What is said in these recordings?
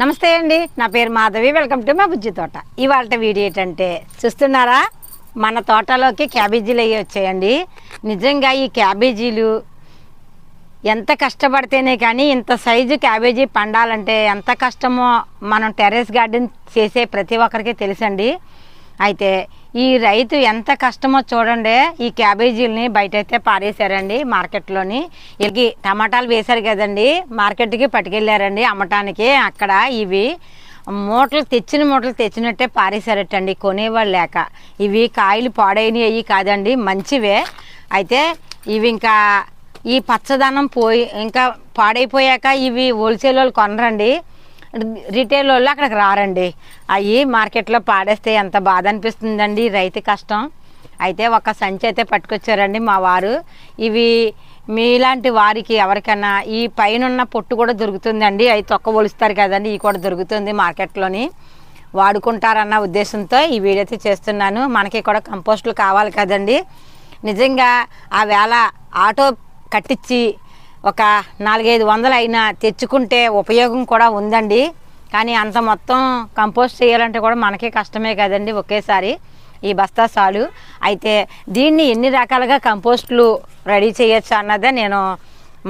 నమస్తే అండి. నా పేరు మాధవి. వెల్కమ్ టు మా బుజ్జి తోట. ఇవాళ వీడియో ఏంటంటే చూస్తున్నారా? మన తోటలోకి క్యాబేజీలు అయ్యి వచ్చాయండి. నిజంగా ఈ క్యాబేజీలు ఎంత కష్టపడితేనే కానీ ఇంత సైజు క్యాబేజీ పండాలంటే ఎంత కష్టమో మనం టెర్రస్ గార్డెన్ చేసే ప్రతి ఒక్కరికి తెలుసండి. అయితే ఈ రైతు ఎంత కష్టమో చూడండి. ఈ క్యాబేజీలని బయట అయితే పారేశారండి మార్కెట్లోని. ఇలాగి టమాటాలు వేశారు కదండి. మార్కెట్కి పట్టుకెళ్ళారండి అమ్మటానికి. అక్కడ ఇవి మూటలు తెచ్చిన మూటలు తెచ్చినట్టే పారేశారటండి కొనేవాళ్ళు లేక ఇవి కాయలు పాడైనవి అయ్యి కాదండి మంచివే. అయితే ఇవి ఇంకా ఈ పచ్చదనం పోయి ఇంకా పాడైపోయాక ఇవి హోల్సేల్ వాళ్ళు కొనరండి. రిటైల్ వాళ్ళు అక్కడికి రారండి. అవి మార్కెట్లో పాడేస్తే ఎంత బాధ అనిపిస్తుందండి రైతు కష్టం. అయితే ఒక సంచి అయితే పట్టుకొచ్చారండి మా వారు. ఇవి మీలాంటి వారికి ఎవరికైనా ఈ పైన ఉన్న పొట్టు కూడా దొరుకుతుందండి. అవి తొక్క ఒలుస్తారు కదండి ఇవి కూడా దొరుకుతుంది మార్కెట్లోని. వాడుకుంటారన్న ఉద్దేశంతో ఈ వీడియో అయితే చేస్తున్నాను. మనకి కూడా కంపోస్టులు కావాలి కదండి. నిజంగా ఆ వేళ ఆటో కట్టించి ఒక నాలుగైదు వందలు అయినా తెచ్చుకుంటే ఉపయోగం కూడా ఉందండి. కానీ అంత మొత్తం కంపోస్ట్ చేయాలంటే కూడా మనకే కష్టమే కదండి ఒకేసారి ఈ బస్తా చాలు అయితే దీన్ని ఎన్ని రకాలుగా కంపోస్ట్లు రెడీ చేయొచ్చు అన్నదే నేను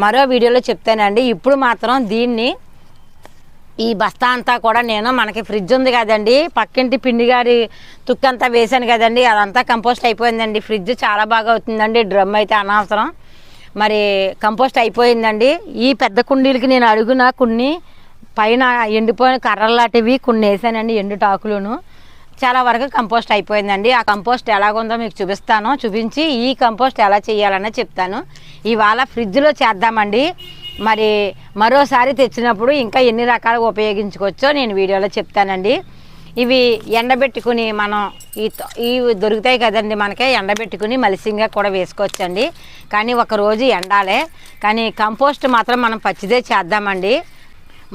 మరో వీడియోలో చెప్తానండి. ఇప్పుడు మాత్రం దీన్ని ఈ బస్తా అంతా కూడా నేను మనకి ఫ్రిడ్జ్ ఉంది కదండి. పక్కింటి పిండి గారి తుక్కంతా వేసాను కదండి. అదంతా కంపోస్ట్ అయిపోయిందండి. ఫ్రిడ్జ్ చాలా బాగా అవుతుందండి. డ్రమ్ అయితే అనవసరం. మరి కంపోస్ట్ అయిపోయిందండి. ఈ పెద్ద కుండీలకి నేను అడుగున కొన్ని పైన ఎండిపోయిన కర్రలు లాంటివి కొన్ని వేసానండి ఎండు టాకులను. చాలా వరకు కంపోస్ట్ అయిపోయిందండి. ఆ కంపోస్ట్ ఎలాగుందో మీకు చూపిస్తాను. చూపించి ఈ కంపోస్ట్ ఎలా చేయాలనే చెప్తాను. ఇవాళ ఫ్రిడ్జ్లో చేద్దామండి. మరి మరోసారి తెచ్చినప్పుడు ఇంకా ఎన్ని రకాలుగా ఉపయోగించుకోవచ్చో నేను వీడియోలో చెప్తానండి. ఇవి ఎండబెట్టుకుని మనం ఈ ఇవి దొరుకుతాయి కదండి మనకే ఎండబెట్టుకుని మలిసింగా కూడా వేసుకోవచ్చండి. కానీ ఒక రోజు ఎండాలే. కానీ కంపోస్ట్ మాత్రం మనం పచ్చిదే చేద్దామండి.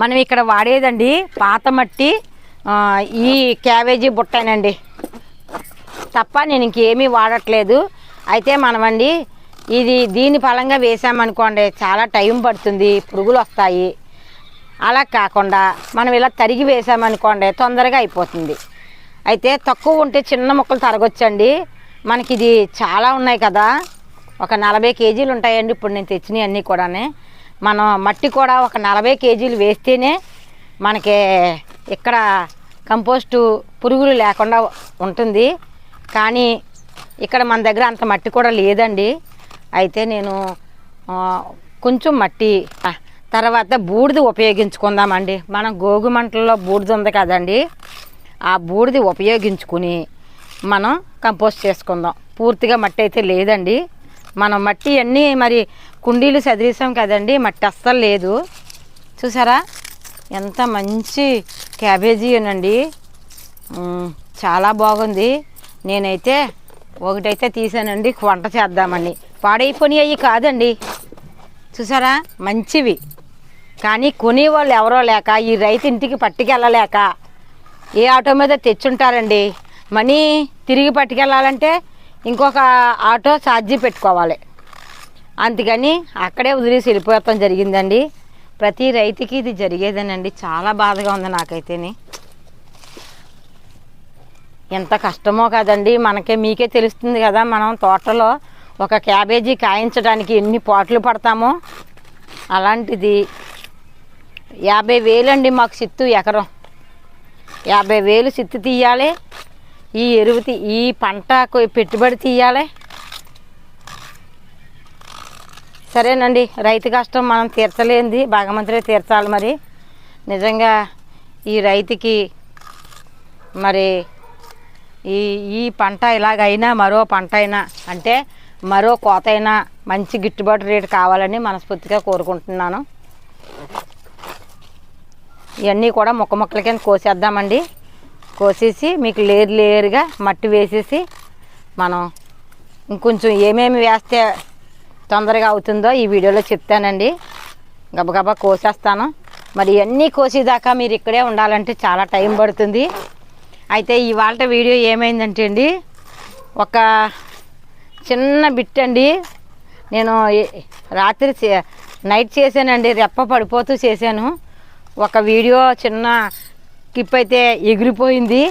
మనం ఇక్కడ వాడేదండి పాత మట్టి ఈ క్యాబేజీ బుట్టేనండి. తప్ప నేను ఇంకేమీ వాడట్లేదు. అయితే మనమండి ఇది దీని ఫలంగా వేసామనుకోండి చాలా టైం పడుతుంది పురుగులు వస్తాయి అలా కాకుండా మనం ఇలా తరిగి వేసామనుకోండి తొందరగా అయిపోతుంది. అయితే తక్కువ ఉంటే చిన్న ముక్కలు తరగొచ్చండి. మనకి ఇది చాలా ఉన్నాయి కదా. ఒక నలభై కేజీలు ఉంటాయండి ఇప్పుడు నేను తెచ్చినవి అన్నీ కూడా మనం మట్టి కూడా ఒక నలభై కేజీలు వేస్తేనే మనకి ఇక్కడ కంపోస్టు పురుగులు లేకుండా ఉంటుంది. కానీ ఇక్కడ మన దగ్గర అంత మట్టి కూడా లేదండి. అయితే నేను కొంచెం మట్టి తర్వాత బూడిద ఉపయోగించుకుందామండి. మనం గోగు మంటల్లో బూడిద ఉంది కదండి. ఆ బూడిద ఉపయోగించుకుని మనం కంపోస్ట్ చేసుకుందాం. పూర్తిగా మట్టి అయితే లేదండి. మనం మట్టి అన్నీ మరి కుండీలు చదివేసాం కదండి. మట్టి అస్సలు లేదు. చూసారా? ఎంత మంచి క్యాబేజీ అనండి. చాలా బాగుంది. నేనైతే ఒకటైతే తీసానండి. వంట చేద్దామని. పాడైపోయి అవి కాదండి. చూసారా? మంచివి. కానీ కొనేవాళ్ళు ఎవరో లేక ఈ రైతు ఇంటికి పట్టుకెళ్ళలేక ఏ ఆటో మీద తెచ్చుంటారండి? మనీ తిరిగి పట్టుకెళ్ళాలంటే ఇంకొక ఆటో ఛార్జీ పెట్టుకోవాలి. అందుకని అక్కడే వదిలేసి వెళ్ళిపోతాం జరిగిందండి. ప్రతి రైతుకి ఇది జరిగేదేనండి. చాలా బాధగా ఉంది నాకైతేనే. ఎంత కష్టమో కదండి. మనకే మీకే తెలుస్తుంది కదా మనం తోటలో ఒక క్యాబేజీ కాయించడానికి ఎన్ని పాటలు పడతామో. అలాంటిది యాభై వేలండి మాకు సిత్తు ఎకరం. యాభై వేలు సిత్తు తీయాలి. ఈ ఎరువు ఈ పంట పెట్టుబడి తీయాలి. సరేనండి రైతు కష్టం మనం తీర్చలేంది. భగవంతుడే తీర్చాలి మరి. నిజంగా ఈ రైతుకి మరి ఈ ఈ పంట ఇలాగైనా మరో పంట అయినా అంటే మరో కోత అయినా మంచి గిట్టుబాటు రేటు కావాలని మనస్ఫూర్తిగా కోరుకుంటున్నాను. ఇవన్నీ కూడా ముక్క మొక్కల కింద కోసేద్దామండి. కోసేసి మీకు లేరు లేరుగా మట్టి వేసేసి మనం ఇంకొంచెం ఏమేమి వేస్తే తొందరగా అవుతుందో ఈ వీడియోలో చెప్తానండి. గబగబా కోసేస్తాను. మరి ఇవన్నీ కోసేదాకా మీరు ఇక్కడే ఉండాలంటే చాలా టైం పడుతుంది. అయితే ఇవాళ వీడియో ఏమైందంటే అండి ఒక చిన్న బిట్ అండి. నేను రాత్రి చే- నైట్ చేశానండి రెప్ప పడిపోతూ చేశాను. ఒక వీడియో చిన్న క్లిప్ అయితే ఎగిరిపోయింది.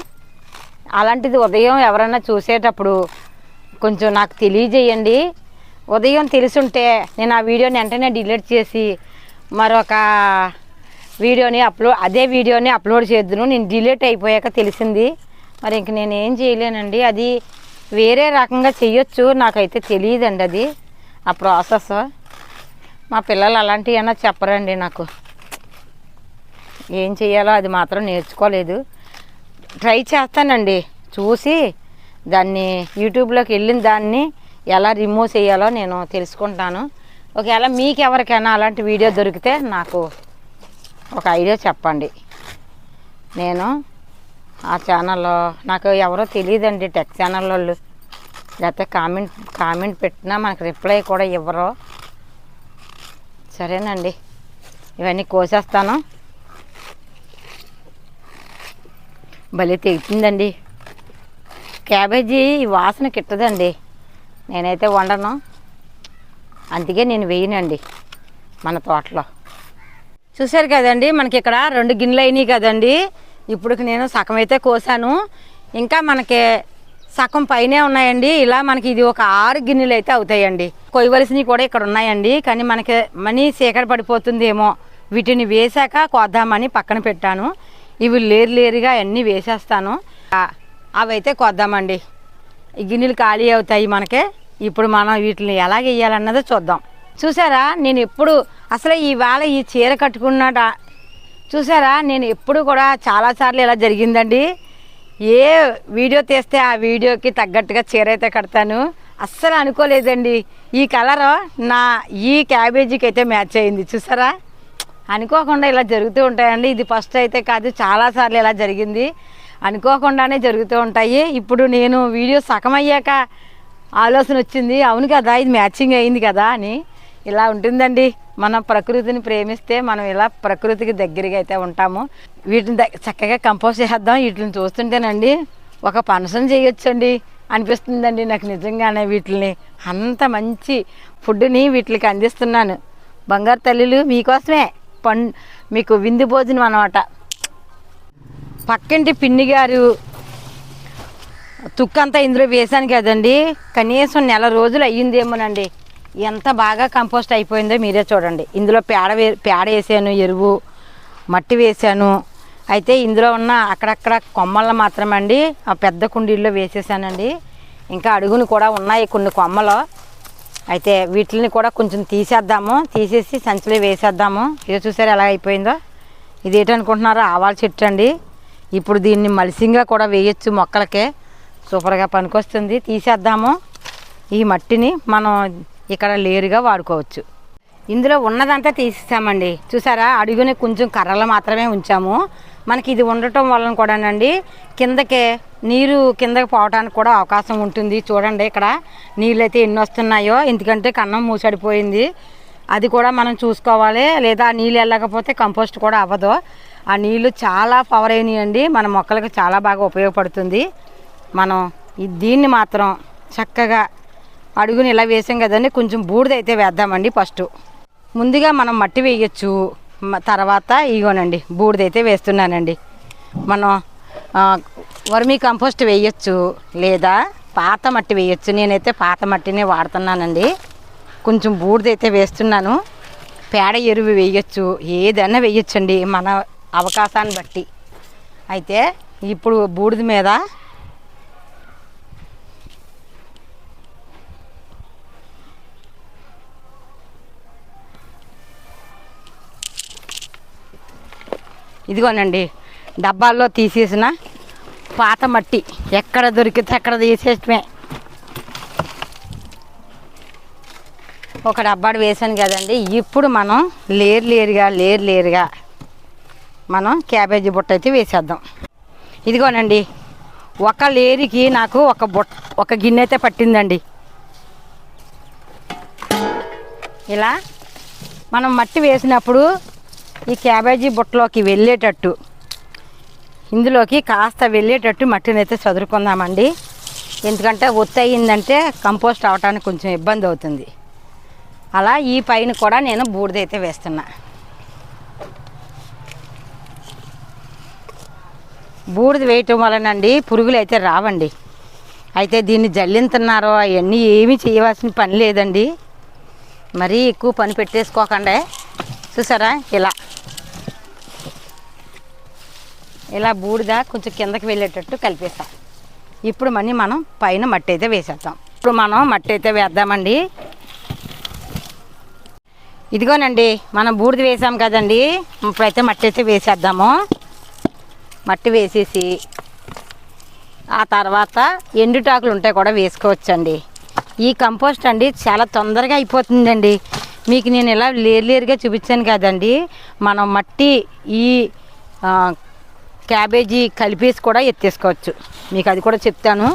అలాంటిది ఉదయం ఎవరైనా చూసేటప్పుడు కొంచెం నాకు తెలియజేయండి. ఉదయం తెలుసుంటే నేను ఆ వీడియోని వెంటనే డిలీట్ చేసి మరొక వీడియోని అప్లోడ్ అదే వీడియోని అప్లోడ్ చేద్దును. నేను డిలీట్ అయిపోయాక తెలిసింది. మరి ఇంక నేను ఏం చేయలేనండి. అది వేరే రకంగా చెయ్యొచ్చు. నాకైతే తెలియదండి అది. ఆ ప్రాసెస్. మా పిల్లలు అలాంటివి ఏమన్నా చెప్పరండి నాకు. ఏం చేయాలో అది మాత్రం నేర్చుకోలేదు. ట్రై చేస్తానండి. చూసి దాన్ని యూట్యూబ్లోకి వెళ్ళిన దాన్ని ఎలా రిమూవ్ చేయాలో నేను తెలుసుకుంటాను. ఒకవేళ మీకు ఎవరికైనా అలాంటి వీడియో దొరికితే నాకు ఒక ఐడియా చెప్పండి. నేను ఆ ఛానల్లో నాకు ఎవరో తెలియదండి టెక్ ఛానల్ వాళ్ళు. లేకపోతే కామెంట్ కామెంట్ పెట్టినా మనకు రిప్లై కూడా ఇవ్వరు. సరేనండి. ఇవన్నీ కోసేస్తాను. భలే తెగుతుందండి క్యాబేజీ వాసన కిట్టదండి. నేనైతే వండను. అందుకే నేను వేయనండి మన తోటలో. చూశారు కదండి మనకి ఇక్కడ రెండు గిన్నెలు అయినాయి కదండి. ఇప్పుడు నేను సగం అయితే కోసాను. ఇంకా మనకి సగం పైనే ఉన్నాయండి. ఇలా మనకి ఇది ఒక ఆరు గిన్నెలు అయితే అవుతాయండి. కొయ్యవలసినవి కూడా ఇక్కడ ఉన్నాయండి. కానీ మనకి మనీ చీకటి పడిపోతుందేమో. వీటిని వేశాక కోద్దామని పక్కన పెట్టాను. ఇవి లేరు లేరుగా అన్నీ వేసేస్తాను. అవి అవైతే కొద్దామండి. ఈ గిన్నెలు ఖాళీ అవుతాయి మనకి. ఇప్పుడు మనం వీటిని ఎలా వేయాలన్నది చూద్దాం. చూసారా? నేను ఎప్పుడు అసలు ఈవేళ ఈ చీర కట్టుకున్నాట చూసారా? నేను ఎప్పుడు కూడా చాలాసార్లు ఇలా జరిగిందండి. ఏ వీడియో తీస్తే ఆ వీడియోకి తగ్గట్టుగా చీర అయితే కడతాను. అస్సలు అనుకోలేదండి. ఈ కలర్ నా ఈ క్యాబేజీకి అయితే మ్యాచ్ అయింది. చూసారా? అనుకోకుండా ఇలా జరుగుతూ ఉంటాయండి. ఇది ఫస్ట్ అయితే కాదు చాలాసార్లు ఇలా జరిగింది. అనుకోకుండానే జరుగుతూ ఉంటాయి. ఇప్పుడు నేను వీడియో సగం అయ్యాక ఆలోచన వచ్చింది. అవును కదా ఇది మ్యాచింగ్ అయింది కదా అని. ఇలా ఉంటుందండి. మనం ప్రకృతిని ప్రేమిస్తే మనం ఇలా ప్రకృతికి దగ్గరగా అయితే ఉంటాము. వీటిని చక్కగా కంపోజ్ చేద్దాం వీటిని చూస్తుంటేనండి ఒక ఫంక్షన్ చేయొచ్చండి అనిపిస్తుందండి నాకు నిజంగానే వీటిని అంత మంచి ఫుడ్ని వీటికి అందిస్తున్నాను. బంగారు తల్లులు మీకోసమే. పం మీకు విందు భోజనం అనమాట. పక్కింటి పిన్ని గారు తుక్కంతా ఇందులో వేశాను కదండి. కనీసం నెల రోజులు అయ్యిందేమోనండి. ఎంత బాగా కంపోస్ట్ అయిపోయిందో మీరే చూడండి. ఇందులో పేడ వే పేడ వేసాను ఎరువు మట్టి వేసాను. అయితే ఇందులో ఉన్న అక్కడక్కడ కొమ్మలను మాత్రమండి ఆ పెద్ద కుండీల్లో వేసేసానండి. ఇంకా అడుగును కూడా ఉన్నాయి కొన్ని కొమ్మలు. అయితే వీటిని కూడా కొంచెం తీసేద్దాము. తీసేసి సంచిలో వేసేద్దాము. ఇది చూసారు ఎలా అయిపోయిందో? ఇది ఏంటనుకుంటున్నారో? ఆవాల చెట్టు అండి. ఇప్పుడు దీన్ని మలిసింగా కూడా వేయచ్చు మొక్కలకే. సూపర్గా పనికొస్తుంది. తీసేద్దాము. ఈ మట్టిని మనం ఇక్కడ లేరుగా వాడుకోవచ్చు. ఇందులో ఉన్నదంతా తీసేసామండి. చూసారా? అడుగుని కొంచెం కర్రలు మాత్రమే ఉంచాము. మనకి ఇది ఉండటం వలన కూడానండి కిందకే నీరు కిందకి పోవడానికి కూడా అవకాశం ఉంటుంది. చూడండి ఇక్కడ నీళ్ళు అయితే ఎన్ని వస్తున్నాయో. ఎందుకంటే కన్నం మూసడిపోయింది. అది కూడా మనం చూసుకోవాలి. లేదా నీళ్ళు వెళ్ళకపోతే కంపోస్ట్ కూడా అవ్వదు. ఆ నీళ్ళు చాలా పవర్ అయినాయండి. మన మొక్కలకు చాలా బాగా ఉపయోగపడుతుంది. మనం దీన్ని మాత్రం చక్కగా అడుగుని ఇలా వేసాం కదండి. కొంచెం బూడిద అయితే వేద్దామండి ఫస్ట్. ముందుగా మనం మట్టి వేయచ్చు. తర్వాత ఇగోనండి బూడిదైతే వేస్తున్నానండి. మనం వర్మీ కంపోస్ట్ వేయచ్చు లేదా పాత మట్టి వేయచ్చు. నేనైతే పాత మట్టినే వాడుతున్నానండి. కొంచెం బూడిదైతే వేస్తున్నాను. పేడ ఎరువు వేయచ్చు. ఏదైనా వేయచ్చండి మన అవకాశాన్ని బట్టి. అయితే ఇప్పుడు బూడిద మీద ఇదిగోనండి డబ్బాల్లో తీసేసిన పాత మట్టి ఎక్కడ దొరికితే అక్కడ తీసేసమే ఒక డబ్బాడు వేసాను కదండి ఇప్పుడు మనం లేరు లేరుగా లేరు లేరుగా మనం క్యాబేజీ బుట్ట అయితే వేసేద్దాం. ఇదిగోనండి ఒక లేరికి నాకు ఒక బుట్ట ఒక గిన్నె అయితే పట్టిందండి. ఇలా మనం మట్టి వేసినప్పుడు ఈ క్యాబేజీ బుట్టలోకి వెళ్ళేటట్టు. ఇందులోకి కాస్త వెళ్ళేటట్టు మట్టిని అయితే చదురుకుందామండి. ఎందుకంటే ఒత్తి అయిందంటే కంపోస్ట్ అవడానికి కొంచెం ఇబ్బంది అవుతుంది. అలా ఈ పైన కూడా నేను బూడిదైతే వేస్తున్నా. బూడిద వేయటం వలనండి పురుగులు అయితే రావండి. అయితే దీన్ని జల్లింతున్నారో అవన్నీ ఏమీ చేయవలసిన పని లేదండి. మరీ ఎక్కువ పని పెట్టేసుకోకండి. చూసారా? ఇలా. ఇలా బూడిద కొంచెం కిందకి వెళ్ళేటట్టు కలిపేస్తాం. ఇప్పుడు మనీ మనం పైన మట్టి అయితే వేసేద్దాం. ఇప్పుడు మనం మట్టి అయితే వేద్దామండి. ఇదిగోనండి మనం బూడిద వేసాం కదండి. ఇప్పుడైతే మట్టి అయితే వేసేద్దాము. మట్టి వేసేసి ఆ తర్వాత ఎండుటాకులు ఉంటాయి కూడా వేసుకోవచ్చండి. ఈ కంపోస్ట్ అండి చాలా తొందరగా అయిపోతుందండి. మీకు నేను ఇలా లేరు లేరుగా చూపించాను కదండి. మనం మట్టి ఈ క్యాబేజీ కలిపేసి కూడా ఎత్తేసుకోవచ్చు. మీకు అది కూడా చెప్తాను.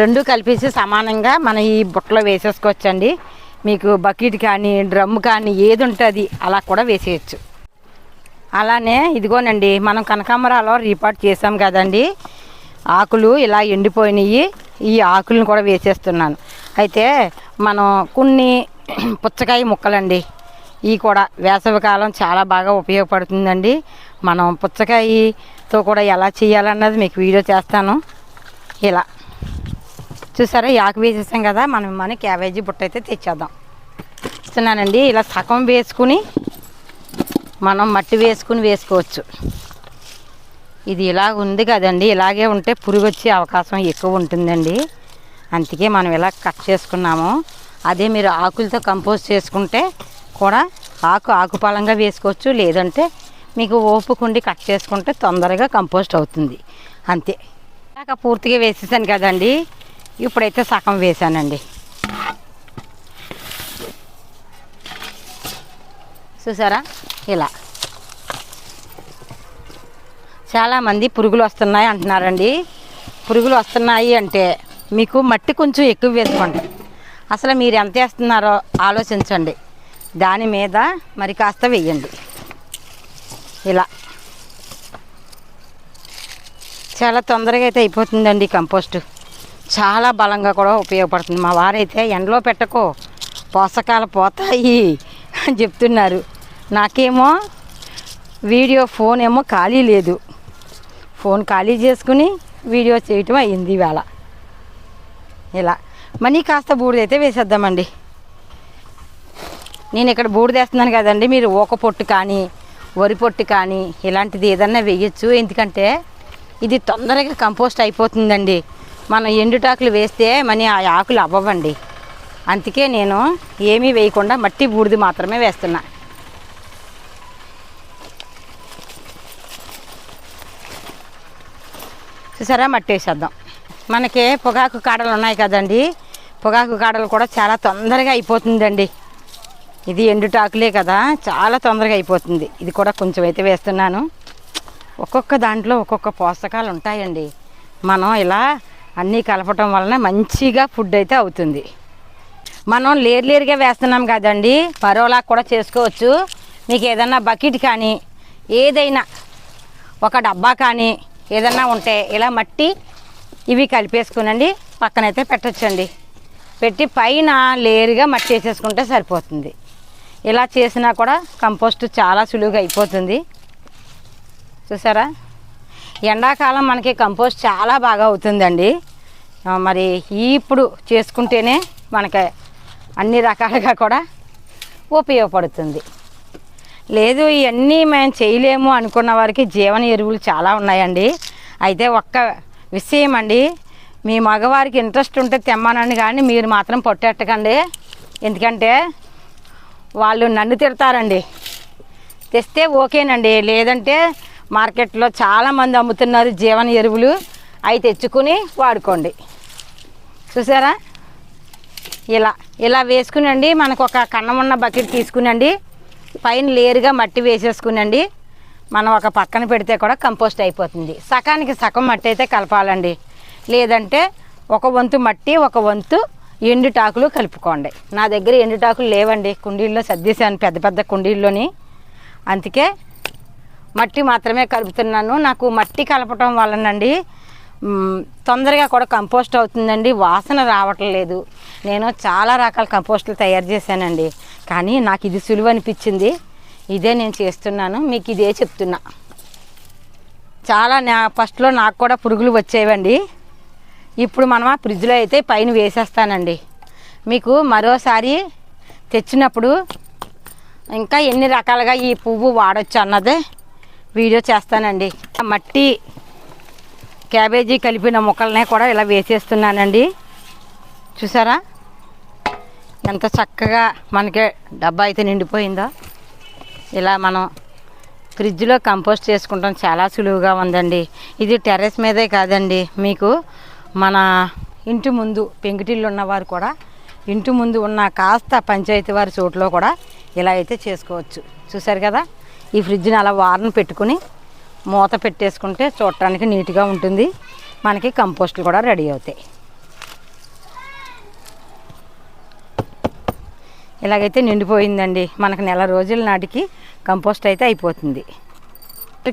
రెండు కలిపేసి సమానంగా మనం ఈ బుట్టలో వేసేసుకోవచ్చండి. మీకు బకెట్ కానీ డ్రమ్ కానీ ఏది ఉంటుంది అలా కూడా వేసేయచ్చు. అలానే ఇదిగోనండి మనం కనకాంబరాలో రీపాట్ చేసాం కదండి. ఆకులు ఇలా ఎండిపోయినాయి. ఈ ఆకులను కూడా వేసేస్తున్నాను. అయితే మనం కొన్ని పుచ్చకాయ ముక్కలండి. ఈ కూడా వేసవికాలం చాలా బాగా ఉపయోగపడుతుందండి. మనం పుచ్చకాయతో కూడా ఎలా చేయాలన్నది మీకు వీడియో చేస్తాను. ఇలా. చూసారా యాకు వేసేసాం కదా మనం మన క్యాబేజీ బుట్ట అయితే తెచ్చేద్దాం. ఇస్తున్నానండి ఇలా సగం వేసుకుని మనం మట్టి వేసుకుని వేసుకోవచ్చు. ఇది ఇలా ఉంది కదండి ఇలాగే ఉంటే పురుగు వచ్చే అవకాశం ఎక్కువ ఉంటుందండి. అందుకే మనం ఇలా కట్ చేసుకున్నాము. అదే మీరు ఆకులతో కంపోస్ట్ చేసుకుంటే కూడా ఆకు ఆకుపాలంగా వేసుకోవచ్చు. లేదంటే మీకు ఓపుకుండి కట్ చేసుకుంటే తొందరగా కంపోస్ట్ అవుతుంది. అంతే. నాకు పూర్తిగా వేసేసాను కదండి. ఇప్పుడైతే సగం వేసానండి. చూసారా? ఇలా. చాలామంది పురుగులు వస్తున్నాయి అంటున్నారండి. పురుగులు వస్తున్నాయి అంటే మీకు మట్టి కొంచెం ఎక్కువ వేసుకోండి. అసలు మీరు ఎంత వేస్తున్నారో ఆలోచించండి. దాని మీద మరి కాస్త వెయ్యండి. ఇలా. చాలా తొందరగా అయితే అయిపోతుందండి కంపోస్ట్. చాలా బలంగా కూడా ఉపయోగపడుతుంది. మా వారైతే ఎండలో పెట్టకో. పోషకాలు పోతాయి అని చెప్తున్నారు. నాకేమో వీడియో ఫోన్ ఏమో ఖాళీ లేదు. ఫోన్ ఖాళీ చేసుకుని వీడియో చేయటం అయ్యింది ఇవాళ. ఇలా. మనీ కాస్త బూడిదైతే వేసేద్దామండి. నేను ఇక్కడ బూడిదేస్తున్నాను కదండి మీరు ఊక పొట్టు కానీ వరి పొట్టు కానీ ఇలాంటిది ఏదన్నా వేయచ్చు. ఎందుకంటే ఇది తొందరగా కంపోస్ట్ అయిపోతుందండి. మనం ఎండుటాకులు వేస్తే మనీ ఆ ఆకులు అవ్వవండి. అందుకే నేను ఏమీ వేయకుండా మట్టి బూడిది మాత్రమే వేస్తున్నా. చూసారా? మట్టి వేసేద్దాం. మనకి పొగాకు కాడలు ఉన్నాయి కదండి. పొగాకు కాడలు కూడా చాలా తొందరగా అయిపోతుందండి. ఇది ఎండుటాకులే కదా చాలా తొందరగా అయిపోతుంది. ఇది కూడా కొంచెం అయితే వేస్తున్నాను. ఒక్కొక్క దాంట్లో ఒక్కొక్క పోషకాలు ఉంటాయండి. మనం ఇలా అన్నీ కలపటం వలన మంచిగా ఫుడ్ అయితే అవుతుంది. మనం లేరు లేరుగా వేస్తున్నాం కదండి. పరోలా కూడా చేసుకోవచ్చు. మీకు ఏదన్నా బకెట్ కానీ ఏదైనా ఒక డబ్బా కానీ ఏదన్నా ఉంటే ఇలా మట్టి ఇవి కలిపేసుకునండి పక్కనైతే పెట్టొచ్చండి. పెట్టి పైన లేరుగా మట్టి వేసేసుకుంటే సరిపోతుంది. ఇలా చేసినా కూడా కంపోస్ట్ చాలా సులువుగా అయిపోతుంది. చూసారా? ఎండాకాలం మనకి కంపోస్ట్ చాలా బాగా అవుతుందండి. మరి ఇప్పుడు చేసుకుంటేనే మనకి అన్ని రకాలుగా కూడా ఉపయోగపడుతుంది. లేదు ఇవన్నీ మేము చేయలేము అనుకున్న వారికి జీవన ఎరువులు చాలా ఉన్నాయండి. అయితే ఒక్క విషయం అండి మీ మగవారికి ఇంట్రెస్ట్ ఉంటే తెమ్మనండి కానీ మీరు మాత్రం పొట్టెట్టకండి. ఎందుకంటే వాళ్ళు నన్ను తిడతారండి. తెస్తే ఓకేనండి. లేదంటే మార్కెట్లో చాలామంది అమ్ముతున్నారు జీవన ఎరువులు. అవి తెచ్చుకుని వాడుకోండి. చూసారా? ఇలా ఇలా వేసుకునండి. మనకు ఒక కన్నం ఉన్న బకెట్ తీసుకునండి. పైన లేరుగా మట్టి వేసేసుకునండి. మనం ఒక పక్కన పెడితే కూడా కంపోస్ట్ అయిపోతుంది. సకానికి సగం మట్టి అయితే కలపాలండి. లేదంటే ఒక వంతు మట్టి ఒక వంతు ఎండుటాకులు కలుపుకోండి. నా దగ్గర ఎండుటాకులు లేవండి. కుండీల్లో సర్దేశాను పెద్ద పెద్ద కుండీల్లోని. అందుకే మట్టి మాత్రమే కలుపుతున్నాను. నాకు మట్టి కలపటం వలనండి తొందరగా కూడా కంపోస్ట్ అవుతుందండి. వాసన రావటం లేదు. నేను చాలా రకాల కంపోస్టులు తయారు చేశానండి. కానీ నాకు ఇది సులువు అనిపించింది. ఇదే నేను చేస్తున్నాను మీకు ఇదే చెప్తున్నా. చాలా నా ఫస్ట్లో నాకు కూడా పురుగులు వచ్చేవండి. ఇప్పుడు మనం ఆ ఫ్రిడ్జ్లో అయితే పైన వేసేస్తానండి. మీకు మరోసారి తెచ్చినప్పుడు ఇంకా ఎన్ని రకాలుగా ఈ పువ్వు వాడచ్చు అన్నదే వీడియో చేస్తానండి. ఆ మట్టి క్యాబేజీ కలిపిన మొక్కలనే కూడా ఇలా వేసేస్తున్నానండి. చూసారా? ఎంత చక్కగా మనకి డబ్బా అయితే నిండిపోయిందో? ఇలా మనం ఫ్రిడ్జ్లో కంపోస్ట్ చేసుకుంటాం. చాలా సులువుగా ఉందండి. ఇది టెర్రస్ మీదే కాదండి. మీకు మన ఇంటి ముందు పెంకుటిల్లు ఉన్నవారు కూడా ఇంటి ముందు ఉన్న కాస్త పంచాయతీ వారి చోట్లో కూడా ఇలా అయితే చేసుకోవచ్చు. చూసారు కదా? ఈ ఫ్రిడ్జ్ని అలా వారను పెట్టుకుని మూత పెట్టేసుకుంటే చూడటానికి నీట్గా ఉంటుంది. మనకి కంపోస్ట్లు కూడా రెడీ అవుతాయి. ఇలాగైతే నిండిపోయిందండి. మనకు నెల రోజుల నాటికి కంపోస్ట్ అయితే అయిపోతుంది.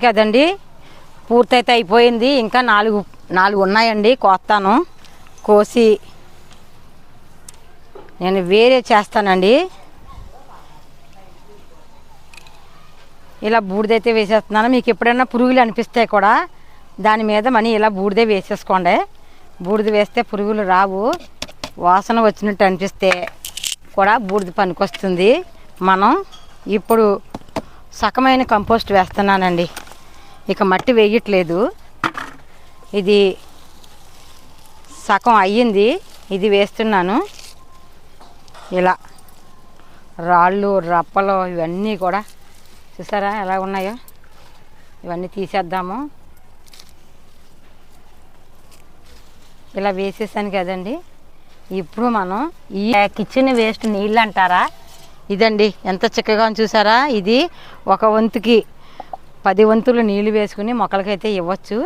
కదండి పూర్తయితే అయిపోయింది. ఇంకా నాలుగు నాలుగు ఉన్నాయండి కోస్తాను. కోసి నేను వేరే చేస్తానండి. ఇలా బూడిదైతే వేసేస్తున్నాను. మీకు ఎప్పుడైనా పురుగులు అనిపిస్తాయి కూడా దాని మీద మనీ ఇలా బూడిదే వేసేసుకోండి. బూడిద వేస్తే పురుగులు రావు. వాసన వచ్చినట్టు అనిపిస్తే కూడా బూడిద పనికొస్తుంది. మనం ఇప్పుడు సకమైన కంపోస్ట్ వేస్తున్నానండి. ఇక మట్టి వేయట్లేదు. ఇది సగం అయ్యింది. ఇది వేస్తున్నాను. ఇలా రాళ్ళు రప్పలు ఇవన్నీ కూడా చూసారా ఎలా ఉన్నాయో? ఇవన్నీ తీసేద్దాము. ఇలా వేసేసాను కదండి. ఇప్పుడు మనం ఈ కిచెన్ వేస్ట్ నీళ్ళు అంటారా? ఇదండి ఎంత చిక్కగా చూసారా? ఇది ఒక వంతుకి పది వంతులు నీళ్ళు వేసుకుని మొక్కలకైతే ఇవ్వచ్చు.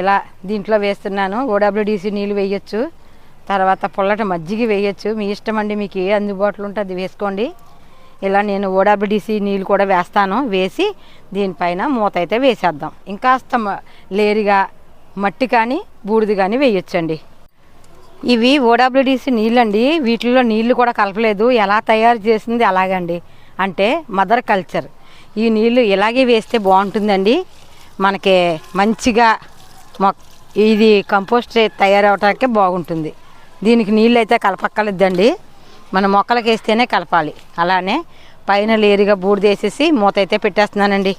ఇలా దీంట్లో వేస్తున్నాను ఓడబ్ల్యూడిసి నీళ్ళు వేయచ్చు. తర్వాత పుల్లటి మజ్జిగ వేయచ్చు. మీ ఇష్టం అండి మీకు ఏ అందుబాటులో ఉంటే అది వేసుకోండి. ఇలా నేను ఓడబ్ల్యూడిసి నీళ్ళు కూడా వేస్తాను వేసి దీనిపైన మూత అయితే వేసేద్దాం. ఇంకాస్త లేరిగా మట్టి కానీ బూడిద కానీ వేయొచ్చండి. ఇవి ఓడబ్ల్యూడిసి నీళ్ళండి. వీటిల్లో నీళ్ళు కూడా కలపలేదు. ఎలా తయారు చేసింది అలాగండి. అంటే మదర్ కల్చర్. ఈ నీళ్ళు ఇలాగే వేస్తే బాగుంటుందండి. మనకి మంచిగా మొక్ ఇది కంపోస్ట్ తయారవటానికి బాగుంటుంది. దీనికి నీళ్ళు అయితే కలపక్కలేదండి మన మొక్కలకి వేస్తేనే కలపాలి. అలానే పైన లేరుగా బూడిదేసేసి మూత అయితే పెట్టేస్తున్నానండి.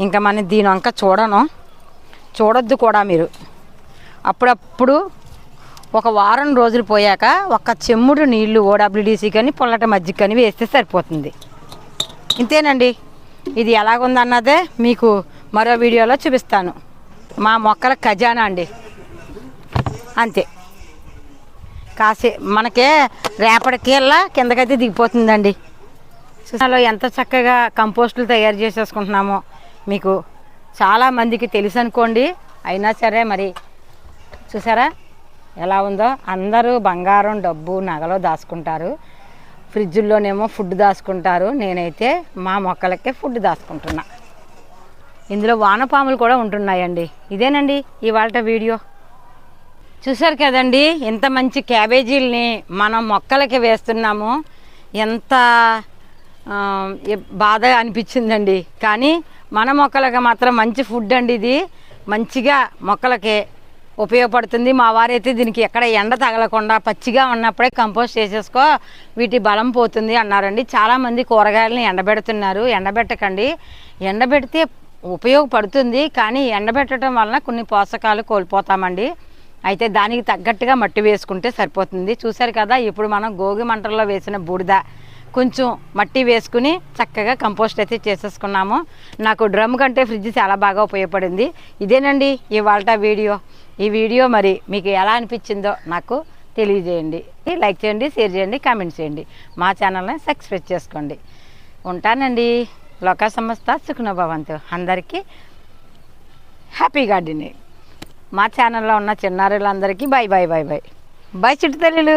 ఇంకా మనం దీని వంక చూడను. చూడొద్దు కూడా మీరు. అప్పుడప్పుడు ఒక వారం రోజులు పోయాక ఒక చెమ్ముడు నీళ్ళు ఓడబ్ల్యూడిసి కానీ పొల్లట మజ్జిగ కానీ వేస్తే సరిపోతుంది. ఇంతేనండి. ఇది ఎలాగుందన్నదే మీకు మరో వీడియోలో చూపిస్తాను. మా మొక్కల ఖజానా అండి. అంతే. కాసే మనకే రేపటికేళ్ళ కిందకైతే దిగిపోతుందండి. చూసాలో ఎంత చక్కగా కంపోస్టులు తయారు చేసేసుకుంటున్నామో. మీకు చాలామందికి తెలుసు అనుకోండి అయినా సరే మరి చూసారా? ఎలా ఉందో అందరూ బంగారం డబ్బు నగలు దాచుకుంటారు. ఫ్రిడ్జుల్లోనేమో ఫుడ్ దాచుకుంటారు. నేనైతే మా మొక్కలకే ఫుడ్ దాచుకుంటున్నా. ఇందులో వానపాములు కూడా ఉంటున్నాయండి. ఇదేనండి ఇవాళ వీడియో. చూసారు కదండి ఇంత మంచి క్యాబేజీల్ని మనం మొక్కలకి వేస్తున్నాము. ఎంత బాధ అనిపించిందండి. కానీ మన మొక్కలకి మాత్రం మంచి ఫుడ్ అండి ఇది. మంచిగా మొక్కలకి ఉపయోగపడుతుంది. మా వారైతే దీనికి ఎక్కడ ఎండ తగలకుండా పచ్చిగా ఉన్నప్పుడే కంపోస్ట్ చేసేసుకో వీటి బలం పోతుంది అన్నారండి. చాలామంది కూరగాయలని ఎండబెడుతున్నారు. ఎండబెట్టకండి. ఎండబెడితే ఉపయోగపడుతుంది కానీ ఎండబెట్టడం వలన కొన్ని పోషకాలు కోల్పోతామండి. అయితే దానికి తగ్గట్టుగా మట్టి వేసుకుంటే సరిపోతుంది. చూశారు కదా ఇప్పుడు మనం గోగి మంటల్లో వేసిన బూడిద కొంచెం మట్టి వేసుకుని చక్కగా కంపోస్ట్ అయితే చేసేసుకున్నాము. నాకు డ్రమ్ కంటే ఫ్రిడ్జ్ చాలా బాగా ఉపయోగపడింది. ఇదేనండి ఇవాళ వీడియో. ఈ వీడియో మరి మీకు ఎలా అనిపించిందో నాకు తెలియజేయండి. లైక్ చేయండి షేర్ చేయండి కామెంట్ చేయండి. మా ఛానల్ని సబ్స్క్రైబ్ చేసుకోండి. ఉంటానండి. లోక సంస్థ సుఖనభవంతు. అందరికీ హ్యాపీ గార్డెనింగ్. మా ఛానల్లో ఉన్న చిన్నారులందరికీ bye bye bye bye bye చిట్టు తల్లులు